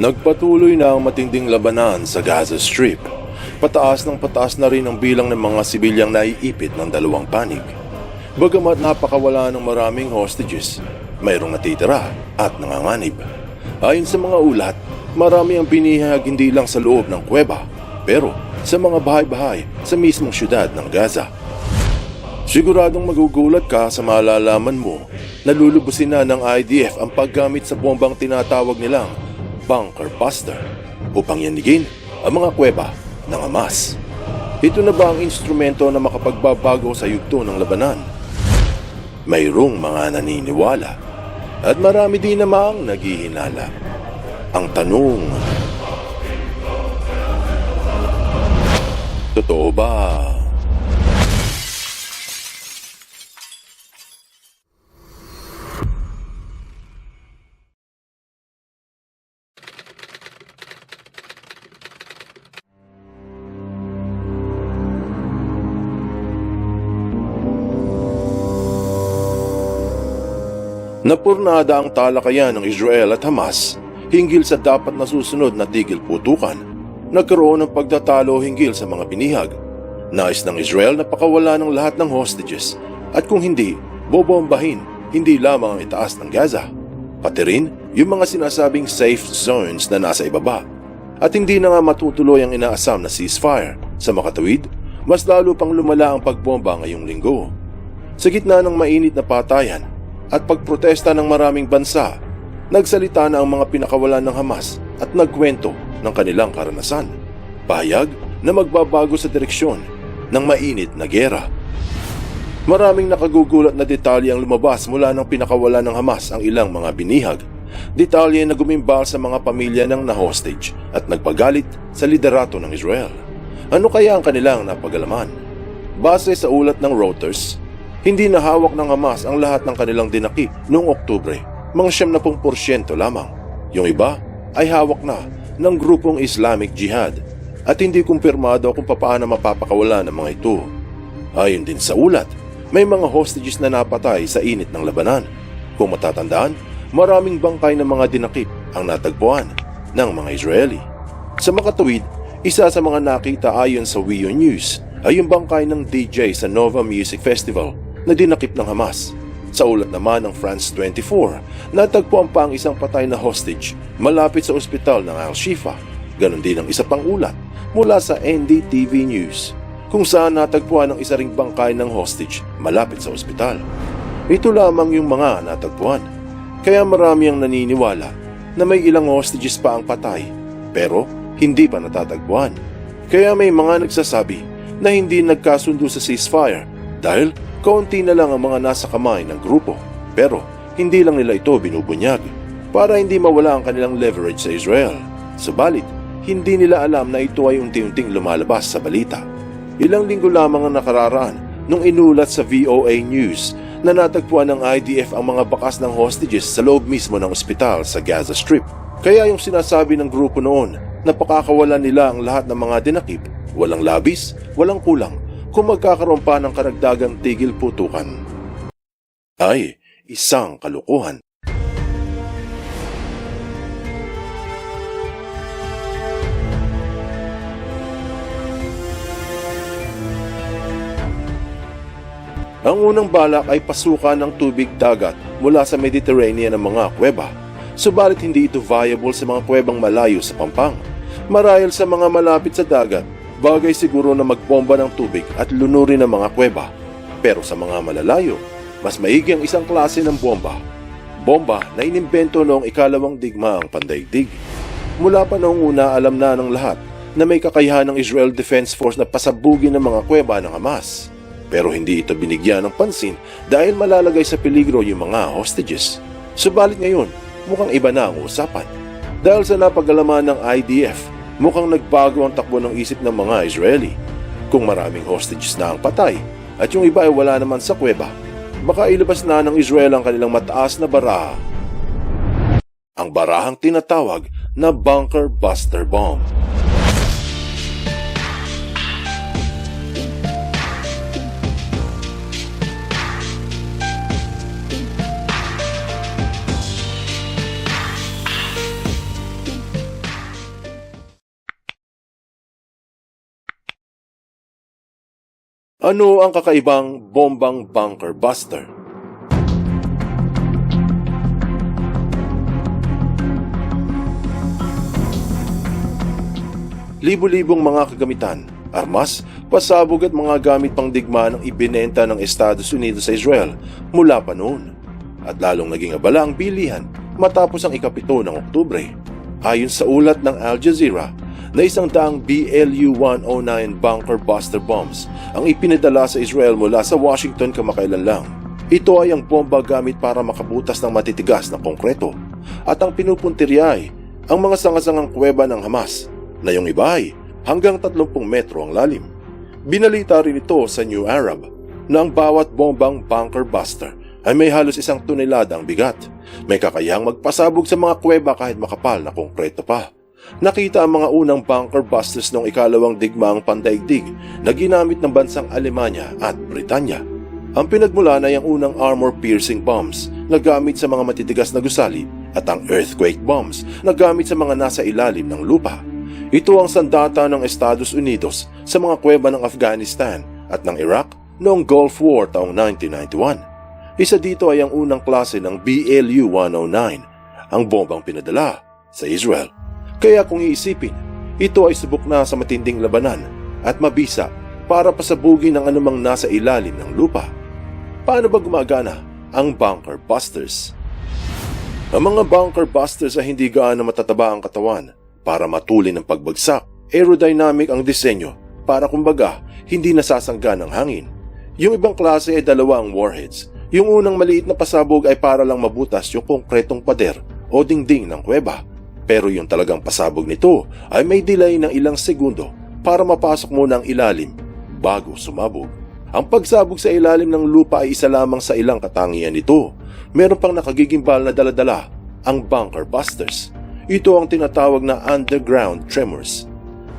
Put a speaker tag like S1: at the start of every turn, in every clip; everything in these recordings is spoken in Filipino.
S1: Nagpatuloy na ang matinding labanan sa Gaza Strip. Pataas ng pataas na rin ang bilang ng mga sibilyang naiipit ng dalawang panig. Bagamat napakawala ng maraming hostages, mayroong natitira at nanganganib. Ayon sa mga ulat, marami ang binihag hindi lang sa loob ng kuweba, pero sa mga bahay-bahay sa mismong syudad ng Gaza. Siguradong magugulat ka sa malalaman mo na lulubusin na ng IDF ang paggamit sa bombang tinatawag nilang bunker buster upang yanigin ang mga kuweba ng Hamas. Ito na ba ang instrumento na makapagbabago sa yugto ng labanan? Mayroong mga naniniwala at marami din namang naghihinala. Ang tanong, Totoo ba? Napurnada ang talakayan ng Israel at Hamas hinggil sa dapat nasusunod na tigil putukan. Nagkaroon ng pagtatalo hinggil sa mga binihag. Nais ng Israel na pakawala ng lahat ng hostages at kung hindi, bobombahin hindi lamang ang itaas ng Gaza, pati rin yung mga sinasabing safe zones na nasa ibaba. At hindi na nga matutuloy ang inaasam na ceasefire. Sa makatawid, mas lalo pang lumala ang pagbomba ngayong linggo. Sa gitna ng mainit na patayan at pagprotesta ng maraming bansa, nagsalita na ang mga pinakawalan ng Hamas at nagkwento ng kanilang karanasan. Pahayag na magbabago sa direksyon ng mainit na gera. Maraming nakagugulat na detalye ang lumabas mula ng pinakawalan ng Hamas ang ilang mga binihag. Detalye na gumimbal sa mga pamilya ng na-hostage at nagpagalit sa liderato ng Israel. Ano kaya ang kanilang napagalaman? Base sa ulat ng Reuters, hindi na hawak ng Hamas ang lahat ng kanilang dinakip noong Oktubre, mga 70% lamang. Yung iba ay hawak na ng grupong Islamic Jihad at hindi kumpirmado kung papaano mapapakawala ng mga ito. Ayon din sa ulat, may mga hostages na napatay sa init ng labanan. Kung matatandaan, maraming bangkay ng mga dinakip ang natagpuan ng mga Israeli. Sa makatuwid, isa sa mga nakita ayon sa Wio News ay yung bangkay ng DJ sa Nova Music Festival na dinakip ng Hamas. Sa ulat naman ng France 24, natagpuan pa ang isang patay na hostage malapit sa ospital ng Al-Shifa. Ganon din ang isa pang ulat mula sa NDTV News kung saan natagpuan ang isa ring bangkay ng hostage malapit sa ospital. Ito lamang yung mga natagpuan. Kaya marami ang naniniwala na may ilang hostages pa ang patay pero hindi pa natatagpuan. Kaya may mga nagsasabi na hindi nagkasundo sa ceasefire dahil kaunti na lang ang mga nasa kamay ng grupo. Pero hindi lang nila ito binubunyag para hindi mawala ang kanilang leverage sa Israel. Subalit, hindi nila alam na ito ay unti-unting lumalabas sa balita. Ilang linggo lamang ang nakararaan nung inulat sa VOA News na natagpuan ng IDF ang mga bakas ng hostages sa loob mismo ng ospital sa Gaza Strip. Kaya yung sinasabi ng grupo noon na pakakawalan nila ang lahat ng mga dinakip, walang labis, walang kulang, kung magkakaroon pa ng karagdagang tigil putukan. Ay, isang kalukuhan. Ang unang balak ay pasukan ng tubig dagat mula sa Mediterranean ng mga kuweba. Subalit hindi ito viable sa mga kuwebang malayo sa Pampang. Marahil sa mga malapit sa dagat, bagay siguro na magbomba ng tubig at lunurin ang mga kuweba. Pero sa mga malalayo, mas maigi ang isang klase ng bomba. Bomba na inimbento noong ikalawang digmaang pandaigdig. Mula pa noong una alam na ng lahat na may kakayahan ng Israel Defense Force na pasabugin ang mga kuweba ng Hamas. Pero hindi ito binigyan ng pansin dahil malalagay sa peligro yung mga hostages. Subalit ngayon, mukhang iba na ang usapan. Dahil sa napagalaman ng IDF, mukhang nagbago ang takbo ng isip ng mga Israeli. Kung maraming hostages na ang patay at yung iba ay wala naman sa kuweba, baka ilabas na ng Israel ang kanilang mataas na baraha. Ang barahang tinatawag na Bunker Buster Bomb. Ano ang kakaibang bombang bunker buster? Libo-libong mga kagamitan, armas, pasabog at mga gamit pang digma ang ibinenta ng Estados Unidos sa Israel mula pa noon. At lalong naging abala ang bilihan matapos ang ikapito ng Oktubre. Ayon sa ulat ng Al Jazeera, na isang daang BLU-109 bunker buster bombs ang ipinadala sa Israel mula sa Washington kamakailan lang. Ito ay ang bomba gamit para makabutas ng matitigas na konkreto at ang pinupuntirya ay ang mga sangasangang kuweba ng Hamas na yung iba ay hanggang 30 metro ang lalim. Binalita rin ito sa New Arab na ang bawat bombang bunker buster ay may halos isang tonelada ang bigat. May kakayahang magpasabog sa mga kuweba kahit makapal na konkreto pa. Nakita ang mga unang bunker busters noong ikalawang digmaang pandaigdig na ginamit ng bansang Alemanya at Britanya. Ang pinagmulan ay ang unang armor-piercing bombs na gamit sa mga matitigas na gusali at ang earthquake bombs na gamit sa mga nasa ilalim ng lupa. Ito ang sandata ng Estados Unidos sa mga kuweba ng Afghanistan at ng Iraq noong Gulf War taong 1991. Isa dito ay ang unang klase ng BLU-109, ang bombang pinadala sa Israel. Kaya kung iisipin, ito ay subok na sa matinding labanan at mabisa para pasabugin ang anumang nasa ilalim ng lupa. Paano ba gumagana ang bunker busters? Ang mga bunker busters ay hindi gaano matataba ang katawan para matulin ang pagbagsak. Aerodynamic ang disenyo para kumbaga hindi nasasangga ng hangin. Yung ibang klase ay dalawa ang warheads. Yung unang maliit na pasabog ay para lang mabutas yung konkretong pader o dingding ng kuweba. Pero yung talagang pasabog nito ay may delay ng ilang segundo para mapasok muna ang ilalim bago sumabog. Ang pagsabog sa ilalim ng lupa ay isa lamang sa ilang katangian nito. Meron pang nakagigimbal na daladala, ang bunker busters. Ito ang tinatawag na underground tremors.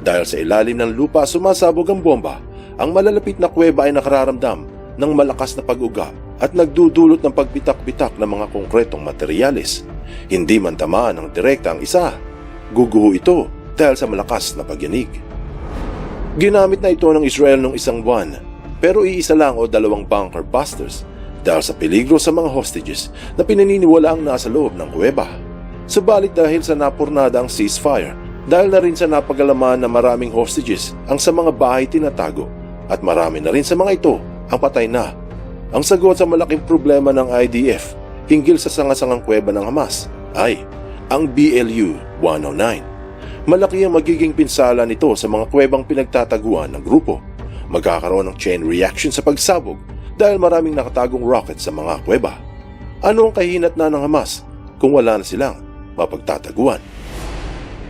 S1: Dahil sa ilalim ng lupa sumasabog ang bomba, ang malalapit na kuweba ay nakararamdam ng malakas na pag-uga at nagdudulot ng pagbitak-bitak ng mga konkretong materyales. Hindi man tamaan ng direkta ang isa, guguho ito dahil sa malakas na pagyanig. Ginamit na ito ng Israel nung isang buwan, pero iisa lang o dalawang bunker busters dahil sa peligro sa mga hostages na pinaniniwala ang nasa loob ng kuweba. Subalit dahil sa napurnada ang ceasefire, dahil na rin sa napagalaman na maraming hostages ang sa mga bahay tinatago at marami na rin sa mga ito ang patay na. Ang sagot sa malaking problema ng IDF hinggil sa sangasangang kuweba ng Hamas ay ang BLU-109. Malaki ang magiging pinsala nito sa mga kuwebang pinagtataguan ng grupo. Magkakaroon ng chain reaction sa pagsabog dahil maraming nakatagong rocket sa mga kuweba. Ano ang kahinat na ng Hamas kung wala na silang mapagtataguan?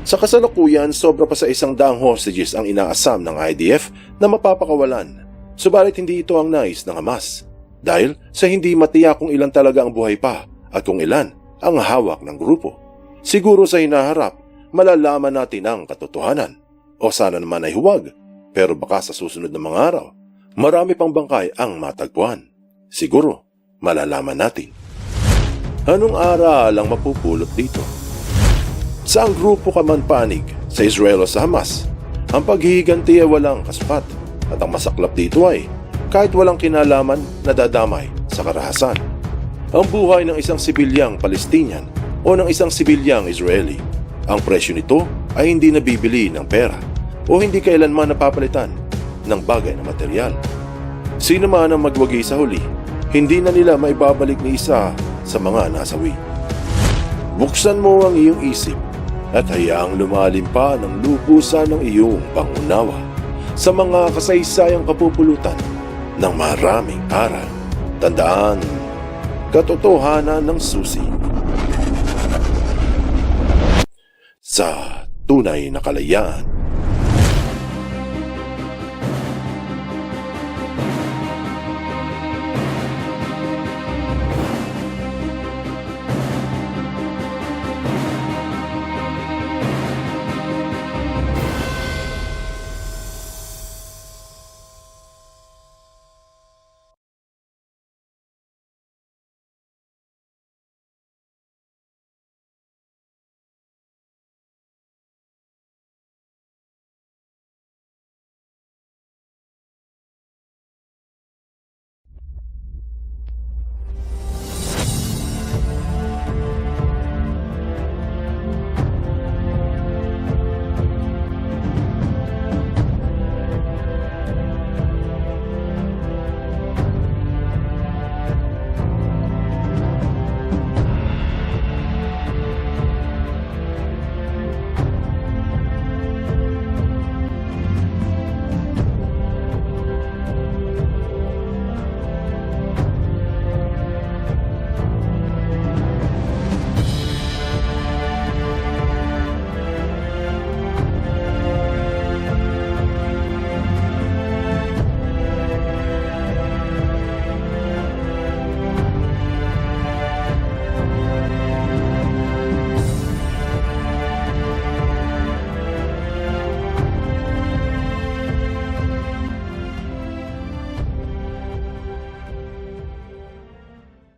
S1: Sa kasalukuyan, sobra pa sa isang daang hostages ang inaasam ng IDF na mapapakawalan. Subalit hindi ito ang nais ng Hamas dahil sa hindi matiyak kung ilan talaga ang buhay pa at kung ilan ang hawak ng grupo. Siguro sa hinaharap, malalaman natin ang katotohanan. O sana naman ay huwag, pero baka sa susunod na mga araw, marami pang bangkay ang matagpuan. Siguro, malalaman natin. Anong aral ang mapupulot dito? Saang grupo ka man panig, sa Israel o sa Hamas, ang paghihiganti ay walang kaspat at ang masaklap dito ay kahit walang kinalaman nadadamay sa karahasan. Ang buhay ng isang sibilyang Palestinian o ng isang sibilyang Israeli. Ang presyo nito ay hindi nabibili ng pera o hindi kailanman napapalitan ng bagay na material. Sino man ang magwagi sa huli, hindi na nila maibabalik ni isa sa mga nasawi. Buksan mo ang iyong isip at hayaang lumalim pa ng lubusan ng iyong pangunawa sa mga kasaysayang kapupulutan ng maraming aral. Tandaan, katotohanan ng susi. Sa tunay na kalayaan,